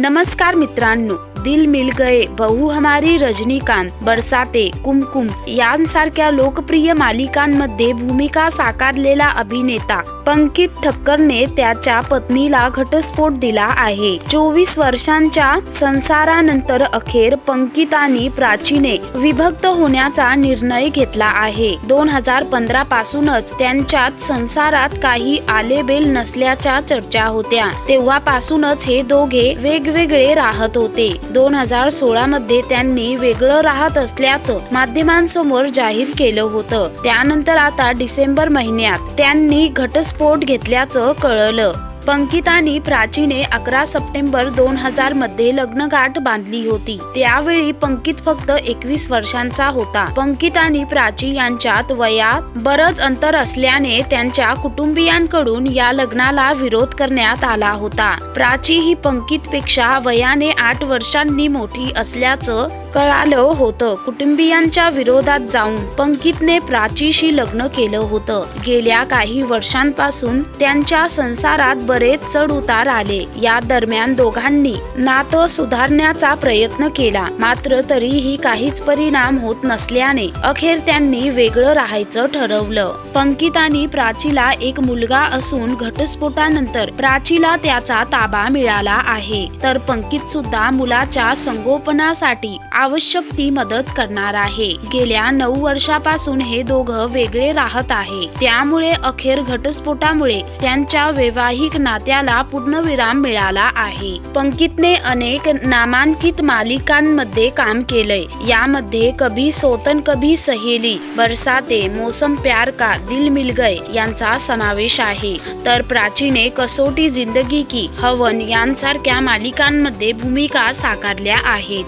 नमस्कार मित्रांनो. दिल मिल गए बहु हमारी रजनीकांत बरसाते कुमकुम यांसारख्या लोकप्रिय मालिकांमध्ये भूमिका साकारलेला अभिनेता पंकित ठक्करने त्याच्या पत्नीला घटस्फोट दिला आहे. चोवीस वर्षांच्या संसारानंतर अखेर पंकित आणि प्राचीने विभक्त होण्याचा निर्णय घेतला आहे. दोन हजार पंधरा पासूनच त्यांच्यात संसारात काही आलेबेल नसल्याच्या चर्चा होत्या. तेव्हापासूनच हे दोघे वेगवेगळे राहत होते. दोन हजार सोळा मध्ये त्यांनी वेगळं राहत असल्याचं माध्यमांसमोर जाहीर केलं होतं. त्यानंतर आता डिसेंबर महिन्यात त्यांनी घटस्फोट घेतल्याचं कळलं. पंकित आणि प्राचीने अकरा सप्टेंबर दोन हजारमध्ये लग्नगाठ बांधली होती. त्यावेळी पंकित फक्त एकवीस वर्षांचा होता. पंकित आणि प्राची यांच्यात वयात बरंच अंतर असल्याने त्यांच्या कुटुंबियांकडून या लग्नाला विरोध करण्यात आला होता. प्राची ही पंकित पेक्षा वयाने आठ वर्षांनी मोठी असल्याचं कळालं होतं. कुटुंबियांच्या विरोधात जाऊन पंकितने प्राचीशी लग्न केलं होतं. गेल्या काही वर्षांपासून त्यांच्या संसारात बरेच चढ उतार आले. या दरम्यान दोघांनी नातं सुधारण्याचा प्रयत्न केला. मात्र तरीही काहीच परिणाम होत नसल्याने अखेर त्यांनी वेगळं राहायचं ठरवलं. पंकित आणि प्राचीला एक मुलगा असून घटस्फोटानंतर प्राचीला त्याचा ताबा मिळाला आहे. तर पंकित सुद्धा मुलाच्या संगोपनासाठी आवश्यक ती मदत करणार आहे. गेल्या नऊ वर्षापासून हे दोघं वेगळे राहत आहे. त्यामुळे अखेर घटस्फोटामुळे त्यांच्या वैवाहिक नात्याला पूर्णविराम मिळाला आहे. पंकितने अनेक नामांकित मालिकांमध्ये काम केलंय. यामध्ये कभी सोतन कभी सहेली बरसाते मौसम प्यार का दिल मिल गए यांचा समावेश आहे. तर प्राचीने कसोटी जिंदगी की हवन यांसारख्या मालिकांमध्ये भूमिका साकारल्या आहेत.